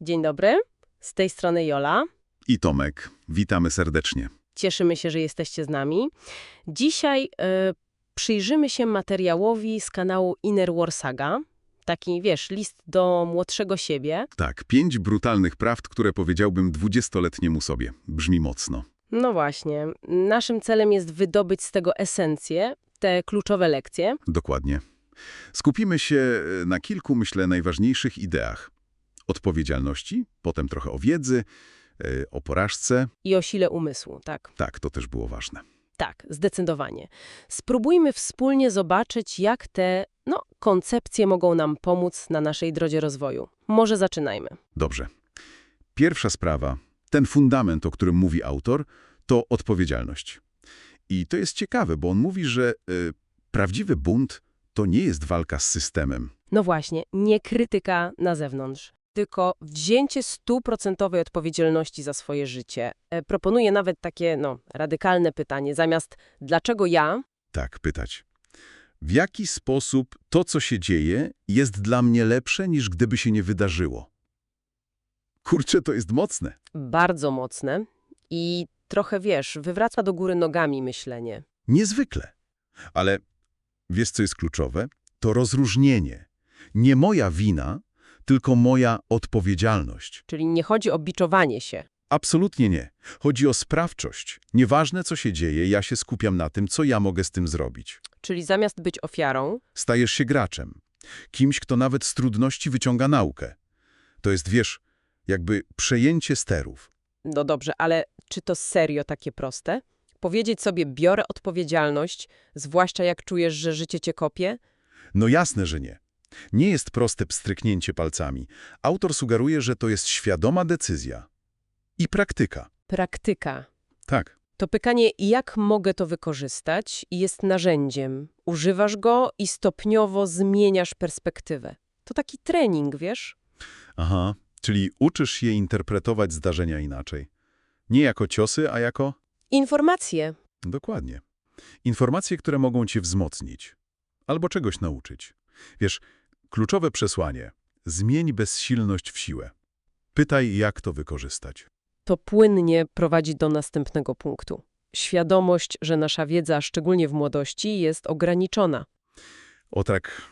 Dzień dobry, z tej strony Jola. I Tomek, witamy serdecznie. Cieszymy się, że jesteście z nami. Dzisiaj e, przyjrzymy się materiałowi z kanału Inner War Saga. Taki, wiesz, list do młodszego siebie. Tak, pięć brutalnych prawd, które powiedziałbym dwudziestoletniemu sobie. Brzmi mocno. No właśnie, naszym celem jest wydobyć z tego esencję, te kluczowe lekcje. Dokładnie. Skupimy się e, na kilku, myślę, najważniejszych ideach. Odpowiedzialności, potem trochę o wiedzy, e, o porażce. I o sile umysłu, tak. Tak, to też było ważne. Tak, zdecydowanie. Spróbujmy wspólnie zobaczyć, jak te no, koncepcje mogą nam pomóc na naszej drodze rozwoju. Może zaczynajmy. Dobrze. Pierwsza sprawa, ten fundament, o którym mówi autor, to odpowiedzialność. I to jest ciekawe, bo on mówi, że y, prawdziwy bunt to nie jest walka z systemem. No właśnie, nie krytyka na zewnątrz, tylko wzięcie stuprocentowej odpowiedzialności za swoje życie. E, proponuję nawet takie, no, radykalne pytanie, zamiast dlaczego ja, Tak, pytać. W jaki sposób to, co się dzieje, jest dla mnie lepsze, niż gdyby się nie wydarzyło? Kurczę, to jest mocne. bardzo mocne i trochę, wiesz, wywraca do góry nogami myślenie. Niezwykle. Ale wiesz, co jest kluczowe? To rozróżnienie. Nie moja wina, tylko moja odpowiedzialność. Czyli nie chodzi o biczowanie się. Absolutnie nie. Chodzi o sprawczość. Nieważne, co się dzieje, ja się skupiam na tym, co ja mogę z tym zrobić. Czyli zamiast być ofiarą, Stajesz się graczem. Kimś, kto nawet z trudności wyciąga naukę. To jest, wiesz, jakby przejęcie sterów. no dobrze, ale czy to serio takie proste? Powiedzieć sobie, biorę odpowiedzialność, zwłaszcza jak czujesz, że życie cię kopie? No jasne, że nie. Nie jest proste pstryknięcie palcami. Autor sugeruje, że to jest świadoma decyzja. I praktyka. Praktyka. Tak. To pytanie, jak mogę to wykorzystać, jest narzędziem. Używasz go i stopniowo zmieniasz perspektywę. To taki trening, wiesz? Aha. Czyli uczysz się interpretować zdarzenia inaczej. Nie jako ciosy, a jako... Informacje. Dokładnie. Informacje, które mogą cię wzmocnić. Albo czegoś nauczyć. Wiesz, kluczowe przesłanie. Zmień bezsilność w siłę. Pytaj, jak to wykorzystać. To płynnie prowadzi do następnego punktu. Świadomość, że nasza wiedza, szczególnie w młodości, jest ograniczona. O tak,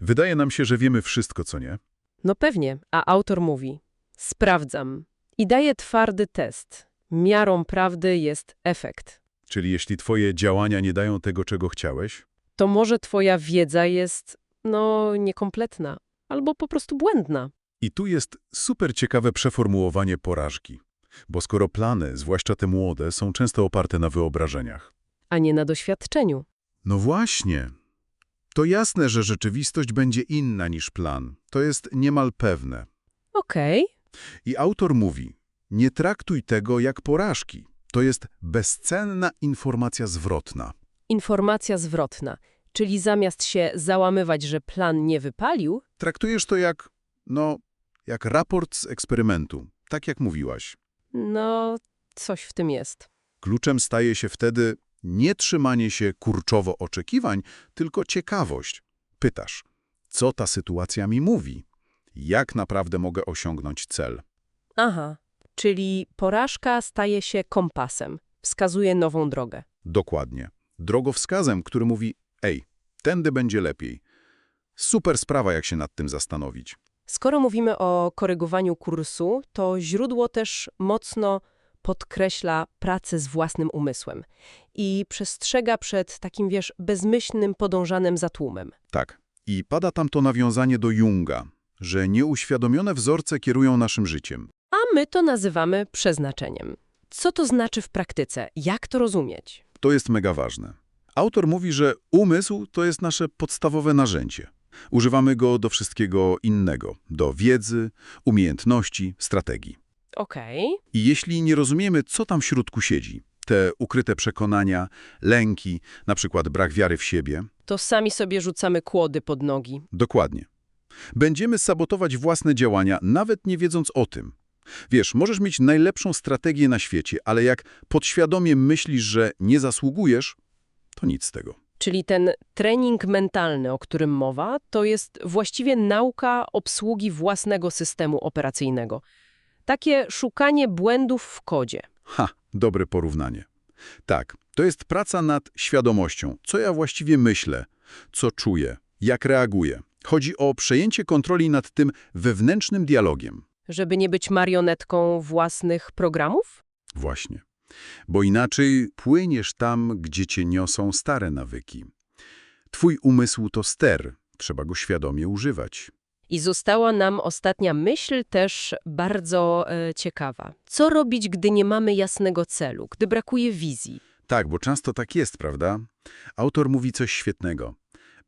wydaje nam się, że wiemy wszystko, co nie? No pewnie, a autor mówi: Sprawdzam i daje twardy test. Miarą prawdy jest efekt. Czyli jeśli twoje działania nie dają tego, czego chciałeś, To może twoja wiedza jest, no, niekompletna albo po prostu błędna. I tu jest super ciekawe przeformułowanie porażki. Bo skoro plany, zwłaszcza te młode, są często oparte na wyobrażeniach. a nie na doświadczeniu. No właśnie. To jasne, że rzeczywistość będzie inna niż plan. To jest niemal pewne. Okej, I autor mówi, nie traktuj tego jak porażki. To jest bezcenna informacja zwrotna. informacja zwrotna, czyli zamiast się załamywać, że plan nie wypalił, Traktujesz to jak, no, jak raport z eksperymentu, tak jak mówiłaś. no, coś w tym jest. Kluczem staje się wtedy nie trzymanie się kurczowo oczekiwań, tylko ciekawość. Pytasz, co ta sytuacja mi mówi? Jak naprawdę mogę osiągnąć cel? Aha, czyli porażka staje się kompasem, wskazuje nową drogę. Dokładnie. Drogowskazem, który mówi, ej, tędy będzie lepiej. Super sprawa, jak się nad tym zastanowić. Skoro mówimy o korygowaniu kursu, to źródło też mocno podkreśla pracę z własnym umysłem i przestrzega przed takim, wiesz, bezmyślnym podążanem za tłumem. Tak. I pada tam to nawiązanie do Junga, że nieuświadomione wzorce kierują naszym życiem. A my to nazywamy przeznaczeniem. Co to znaczy w praktyce? Jak to rozumieć? To jest mega ważne. Autor mówi, że umysł to jest nasze podstawowe narzędzie. Używamy go do wszystkiego innego, do wiedzy, umiejętności, strategii. Okej, I jeśli nie rozumiemy, co tam w środku siedzi, te ukryte przekonania, lęki, na przykład brak wiary w siebie, to sami sobie rzucamy kłody pod nogi. dokładnie. Będziemy sabotować własne działania, nawet nie wiedząc o tym. Wiesz, możesz mieć najlepszą strategię na świecie, ale jak podświadomie myślisz, że nie zasługujesz, to nic z tego. Czyli ten trening mentalny, o którym mowa, to jest właściwie nauka obsługi własnego systemu operacyjnego. Takie szukanie błędów w kodzie. Ha, dobre porównanie. Tak, to jest praca nad świadomością. Co ja właściwie myślę, co czuję, jak reaguję. Chodzi o przejęcie kontroli nad tym wewnętrznym dialogiem. Żeby nie być marionetką własnych programów? Właśnie. Bo inaczej płyniesz tam, gdzie cię niosą stare nawyki. Twój umysł to ster, trzeba go świadomie używać. I została nam ostatnia myśl też bardzo e, ciekawa. Co robić, gdy nie mamy jasnego celu, gdy brakuje wizji? Tak, bo często tak jest, prawda? Autor mówi coś świetnego.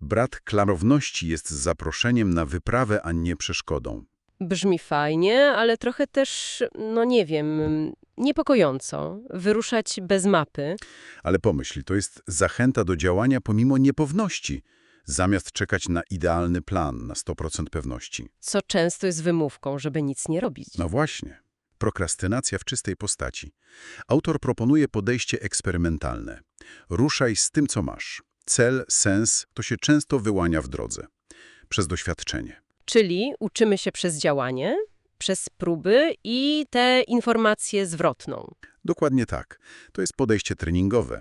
Brat klarowności jest zaproszeniem na wyprawę, a nie przeszkodą. Brzmi fajnie, ale trochę też, no nie wiem, niepokojąco. Wyruszać bez mapy. Ale pomyśl, to jest zachęta do działania pomimo niepewności, zamiast czekać na idealny plan, na 100% pewności. co często jest wymówką, żeby nic nie robić. No właśnie. Prokrastynacja w czystej postaci. Autor proponuje podejście eksperymentalne. Ruszaj z tym, co masz. Cel, sens to się często wyłania w drodze. Przez doświadczenie. Czyli uczymy się przez działanie, przez próby i tę informację zwrotną. Dokładnie tak. To jest podejście treningowe.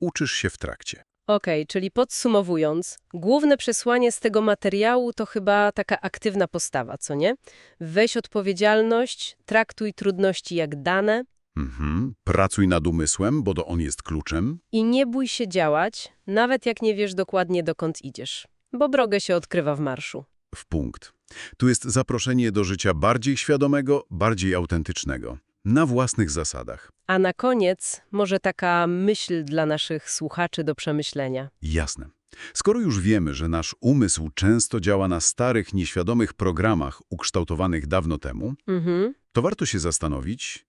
Uczysz się w trakcie. Okej, czyli podsumowując, główne przesłanie z tego materiału to chyba taka aktywna postawa, co nie? Weź odpowiedzialność, traktuj trudności jak dane Mhm. Pracuj nad umysłem, bo to on jest kluczem. i nie bój się działać, nawet jak nie wiesz dokładnie dokąd idziesz, bo drogę się odkrywa w marszu. W punkt. Tu jest zaproszenie do życia bardziej świadomego, bardziej autentycznego. Na własnych zasadach. A na koniec może taka myśl dla naszych słuchaczy do przemyślenia. Jasne. Skoro już wiemy, że nasz umysł często działa na starych, nieświadomych programach ukształtowanych dawno temu, Mhm. to warto się zastanowić,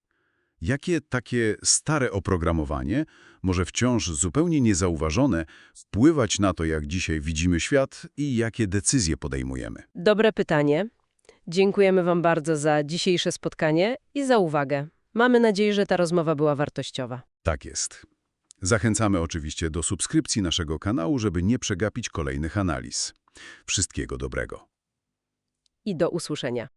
jakie takie stare oprogramowanie może wciąż zupełnie niezauważone wpływać na to, jak dzisiaj widzimy świat i jakie decyzje podejmujemy. Dobre pytanie. Dziękujemy Wam bardzo za dzisiejsze spotkanie i za uwagę. Mamy nadzieję, że ta rozmowa była wartościowa. Tak jest. Zachęcamy oczywiście do subskrypcji naszego kanału, żeby nie przegapić kolejnych analiz. Wszystkiego dobrego. I do usłyszenia.